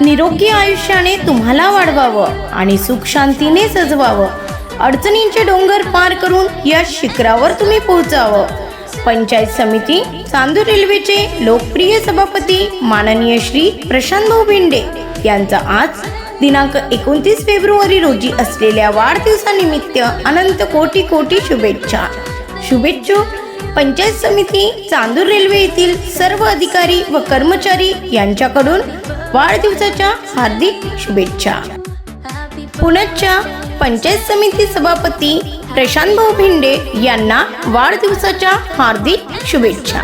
निरोगी आयुष्याने तुम्हाला वाढवावं आणि सुख शांतीने सजवावं. अडचणींचे डोंगर पार करून या शिखरावर तुम्ही पोहोचावं. पंचायत समिती चांदूर रेल्वेचे लोकप्रिय सभापती माननीय श्री प्रशांत भाऊ भेंडे यांचा आज दिनांक एकोणतीस फेब्रुवारी रोजी असलेल्या वाढदिवसानिमित्त अनंत कोटी कोटी शुभेच्छा. शुभेच्छुक पंचायत समिती चांदूर रेल्वे येथील सर्व अधिकारी व कर्मचारी यांच्याकडून वाढदिवसाच्या हार्दिक शुभेच्छा. पुण्याच्या पंचायत समिती सभापती प्रशांत भाऊ भिंडे यांना वाढदिवसाच्या हार्दिक शुभेच्छा.